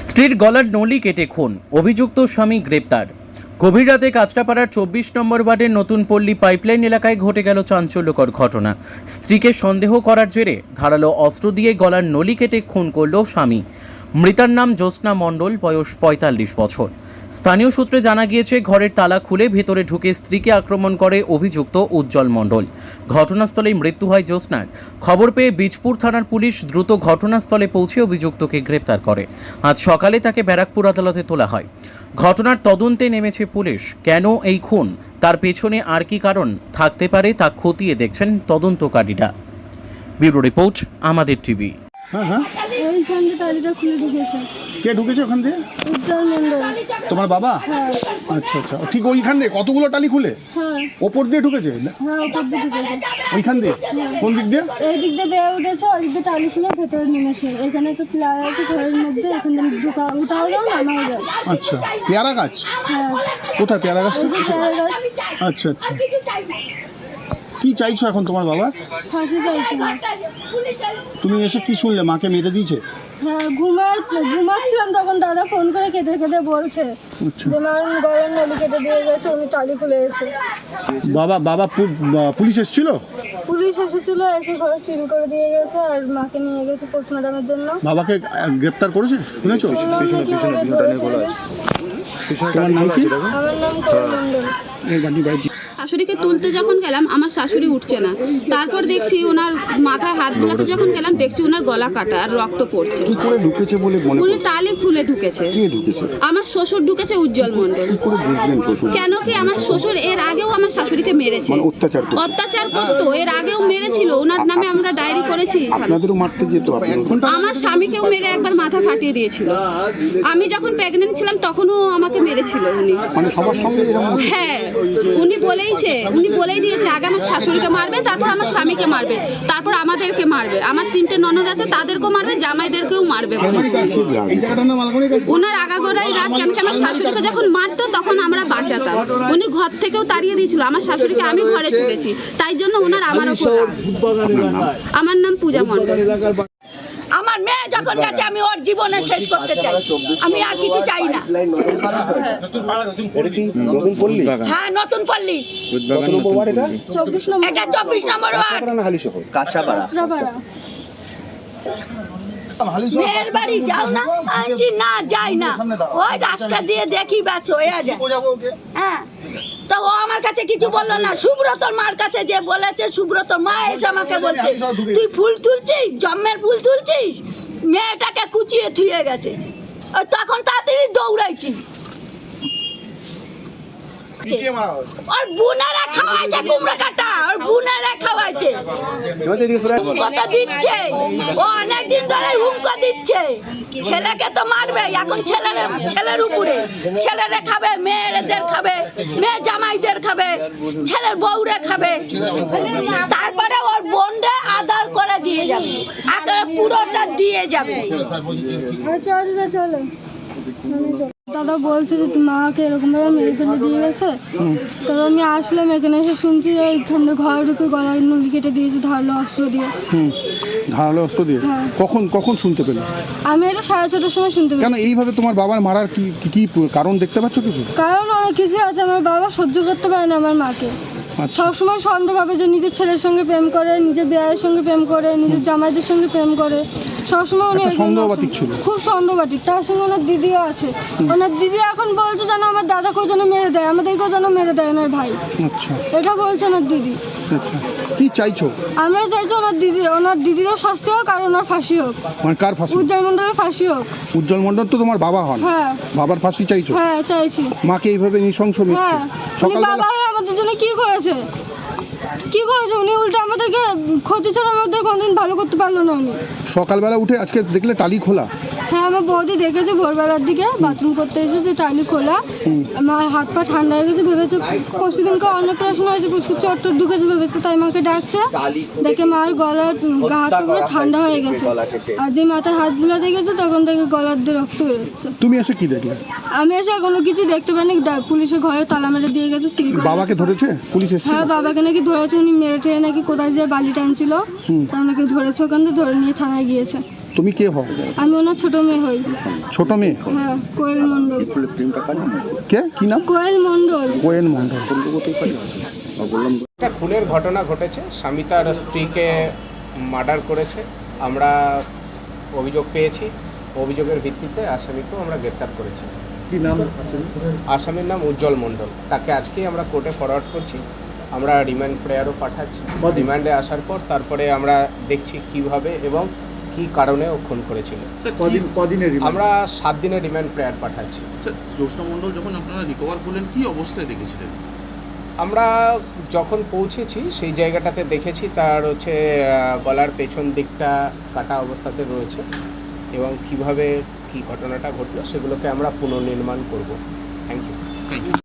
স্ত্রীর গলার নলি কেটে খুন, অভিযুক্ত স্বামী গ্রেপ্তার। গভীর রাতে কাঁচরাপাড়ার চব্বিশ নম্বর ওয়ার্ডের নতুন পল্লী পাইপলাইন এলাকায় ঘটে গেল চাঞ্চল্যকর ঘটনা। স্ত্রীকে সন্দেহ করার জেরে ধারালো অস্ত্র দিয়ে গলার নলি কেটে খুন করল স্বামী। মৃতার নাম জ্যোৎস্না মণ্ডল, বয়স পঁয়তাল্লিশ বছর। স্থানীয় সূত্রে জানা গিয়েছে, ঘরের তালা খুলে ভেতরে ঢুকে স্ত্রীকে আক্রমণ করে অভিযুক্ত উজ্জ্বল মণ্ডল। ঘটনাস্থলেই মৃত্যু হয় জ্যোৎস্নার। খবর পেয়ে বীজপুর থানার পুলিশ দ্রুত ঘটনাস্থলে পৌঁছে অভিযুক্তকে গ্রেপ্তার করে। আজ সকালে তাকে ব্যারাকপুর আদালতে তোলা হয়। ঘটনার তদন্তে নেমেছে পুলিশ। কেন এই খুন? তার পেছনে আর কি কারণ থাকতে পারে তা খতিয়ে দেখছেন তদন্তকারীরা। ব্যুরো রিপোর্ট, আমাদের টিভি। হ্যাঁ হ্যাঁ। এইখান খুলে ঢুকেছে। কে ঢুকেছে ওখান দিয়ে? উজ্জ্বল মন্ডল তোমার বাবা? হ্যাঁ। আচ্ছা আচ্ছা। ঠিক ওইখান দিয়ে কতগুলো টালি খুলে? হ্যাঁ। ওপর দিয়ে ঢুকেছে? হ্যাঁ উপর দিয়ে ঢুকেছে। ওইখান দিয়ে? কোন দিক দিয়ে? এই দিক দিয়ে বেয়ে উঠেছে ওই দিক দিয়ে টালি খুলে ভেতরে নেমেছে। এখানে একটা প্লেয়ার আছে ঘরের মধ্যে এখান থেকে ঢুকা উঠাও যাও নামাও যাও আচ্ছা। পেয়ারা গাছ? হ্যাঁ। কোথায় পেয়ারা গাছটা পেয়ারা গাছ। আচ্ছা আচ্ছা। কি চাইছো এখন তোমার বাবা? ফাঁসি চাইছে। তুমি এসে কি শুনলে? মাকে মেরে দিয়েছে? হ্যাঁ ঘুমাই ঘুমাচ্ছিলাম তখন দাদা ফোন করে কেঁদে কেঁদে বলছে আচ্ছা। যে আমার গলার নলি কেটে দিয়ে গেছে উনি টালি খুলে এসে বাবা বাবা পুলিশ এসেছিল? পুলিশ এসেছিল এসে ঘরে সিল করে দিয়ে গেছে আর মাকে নিয়ে গেছে পোস্টমর্টমের জন্য। বাবাকে গ্রেপ্তার করেছে? শুনেছো। তোমার নাম কি? আমার নাম করুণ মণ্ডল এই গাড়ি বাইক শাশুড়িকে তুলতে যখন গেলাম আমার শাশুড়ি উঠছে না। তারপর দেখছি ওনার মাথায় হাত বোলাতে যখন গেলাম দেখছি ওনার গলা কাটা আর রক্ত পড়ছে। কি করে ঢুকেছে বলে মনে উনি টালি খুলে ঢুকেছে। কে ঢুকেছে? আমার শ্বশুর ঢুকেছে উজ্জ্বল মণ্ডল। কি করে বুঝলেন শ্বশুর? কেন কি আমার শ্বশুর এর আগেও আমার শাশুড়িকে মেরেছে। মানে অত্যাচার করতো? অত্যাচার করতো এর আগেও মেরেছিল। ওনার নামে আমরা ডায়েরি করেছি আপনাদেরও মারতে যেত আপনার আমার স্বামীকেও মেরে একবার মাথা ফাটিয়ে দিয়েছিল। আমি যখন প্রেগনেন্ট ছিলাম তখনও আমাকে মেরেছিল উনি। মানে সবার সঙ্গে এরকম? হ্যাঁ উনি বলেইছে উনি বলেই দিয়েছে আগে আমার শাশুড়িকে মারবে তারপর আমার স্বামীকে মারবে তারপর আমাদেরকে মারবে। আমার তিনটে ননদ আছে তাদেরকেও মারবে জামাইদেরকেও মারবে ওনার আগাগোড়াই রাত কেন কি আমার শাশুড়িকে যখন মারতো তখন আমরা বাঁচাতাম। উনি ঘর থেকেও তাড়িয়ে দিয়েছিল আমার শাশুড়িকে আমি ঘরে তুলেছি তাই জন্য ওনার আমার ওপর আমার নাম পূজা মণ্ডল। গেছে আমি ওর জীবনে শেষ করতে চাই। আমি আর কিছু চাই না। হ্যাঁ নতুন পল্লী? চব্বিশ নম্বর এটা চব্বিশ নম্বর ওয়ার্ড। মেয়ের বাড়ি যাও না। যাই না। ওই রাস্তা দিয়ে দেখি ব্যাস হয়ে যায়। হ্যাঁ। তো ও আমার কাছে কিছু বলল না। সুব্রতর মার কাছে যে বলেছে সুব্রতর মা এসে আমাকে বলছে তুই ফুল তুলছিস? জন্মের ফুল তুলছিস? মেয়েটাকে কুচিয়ে থুয়ে গেছে। তখন তাড়াতাড়ি দৌড়াইছি। ওর বুনারা খাওয়াইছে কুমড়ো কাটা ওর বুনারা খাওয়াইছে। হুমকো দিচ্ছে। ও অনেক দিন ধরে হুমকো দিচ্ছে। ছেলেকে তো মারবে এখন ছেলের ছেলের উপরে। ছেলেরে খাবে মেয়েদের খাবে মেয়ে জামাইদের খাবে ছেলের বউরে খাবে। তারপরে ওর বোনরে আদার করে দিয়ে যাবে। পুরোটা দিয়ে যাবে। আচ্ছা আচ্ছা চলো চলো। দাদা বলছে যে মাকে এরকম ভাবে মেরে ফেলে দিয়ে গেছে। তবে আমি আসলাম এখানে এসে শুনছি যে এইখানে ঘরে ঢুকে গলায় নলি কেটে দিয়েছে ধারালো অস্ত্র দিয়ে। হুম ধারালো অস্ত্র দিয়ে? হ্যাঁ। কখন কখন শুনতে পেলে? আমি এটা সাড়ে ছটার সময় শুনতে কেন এইভাবে তোমার বাবার মারার কি কি- কি কারণ দেখতে পাচ্ছ কিছু? কারণ অনেক কিছু আছে আমার বাবা সহ্য করতে পারে না আমার মাকে। আচ্ছা। সবসময় সন্দেহ ভাবে যে নিজের ছেলের সঙ্গে প্রেম করে নিজের বিয়ের সঙ্গে প্রেম করে নিজের জামাইদের সঙ্গে প্রেম করে। সবসময় উনি একটা সন্দেহবাতিক ছিল। খুব সন্দেহবাতিক। তার সঙ্গে ওনার দিদিও আছে। ওনার দিদি এখন বলছে যেন আমার দাদাকেও যেন মেরে দেয় আমাদেরকেও যেন মেরে দেয় ওনার ভাই। আচ্ছা। এটা বলছে ওনার দিদি। আচ্ছা। কি চাইছো? আমরা চাইছি ওনার দিদি ওনার দিদিরও শাস্তি হোক আর ওনার ফাঁসি হোক। মানে কার ফাঁসি? উজ্জ্বল মন্ডলের ফাঁসি হোক। উজ্জ্বল মণ্ডল তো তোমার বাবা হন। হ্যাঁ। বাবার ফাঁসি চাইছো? হ্যাঁ চাইছি। মাকে এইভাবে নৃশংস মৃত্যু হ্যাঁ। উনি সকালবেলা বাবা হয়ে আমাদের জন্য কি করেছে? কি করেছে? উনি উল্টে আমাদেরকে, ক্ষতি ছাড়া আমাদের কোনোদিন ভালো করতে পারল না উনি। সকালবেলা উঠে আজকে দেখলে টালি খোলা। হ্যাঁ আমার বৌদি দেখেছে ভোরবেলার দিকে বাথরুম করতে এসেছে টাইলি খোলা। আমার হাত পা ঠান্ডা হয়ে গেছে ভেবেছে পরশু দিনকে অন্নপ্রাশন হয়েছে পুষ্পুর চট্টর ঢুকেছে ভেবেছে তাই মাকে ডাকছে। দেখে মার গলা গা হাত পা পুরো ঠান্ডা হয়ে গেছে। আর যে মাথায় হাত বুলা দেখেছে তখন দেখে গলার দিয়ে রক্ত বেরোচ্ছে তুমি এসে কি দেখলে? আমি এসে কোনো কিছু দেখতে পাইনি। পুলিশের ঘরে তালা মেরে দিয়ে গেছে সিল বাবাকে ধরেছে? পুলিশ এসেছে? হ্যাঁ বাবাকে নাকি ধরেছে উনি মেরে টেরে নাকি কোথায় যে বালি টানছিল। তা নাকি ধরেছে ওখান থেকে ধরে নিয়ে থানায় গিয়েছে। তুমি কে হও? আমি ওনার ছোট মেয়ে হই। ছোট মেয়ে? হ্যাঁ কোয়েল মণ্ডল। কে? কি নাম? কোয়েল মণ্ডল। কোয়েন মন্ডল একটা খুনের ঘটনা ঘটেছে। স্বামী তার স্ত্রীকে মার্ডার করেছে। আমরা অভিযোগ পেয়েছি। অভিযোগের ভিত্তিতে আসামিকেও আমরা গ্রেপ্তার করেছি। কি নাম? আসামির নাম উজ্জ্বল মণ্ডল। তাকে আজকেই আমরা কোর্টে ফরওয়ার্ড করছি। আমরা রিমান্ড প্রেয়ারও পাঠাচ্ছি? রিমান্ডে আসার পর তারপরে আমরা দেখছি কীভাবে এবং কি কারণে ও খুন করেছিল? কদিন কদিনের আমরা সাত দিনের রিমান্ড প্রেয়ার পাঠাচ্ছি। স্যার জ্যোৎস্না যখন আপনারা রিকভার করলেন কি অবস্থায় দেখেছিলেন? আমরা যখন পৌঁছেছি সেই জায়গাটাতে দেখেছি তার হচ্ছে গলার পেছন দিকটা কাটা অবস্থাতে রয়েছে এবং কীভাবে কি ঘটনাটা ঘটলো সেগুলোকে আমরা পুনর্নির্মাণ করব। Thank you thank you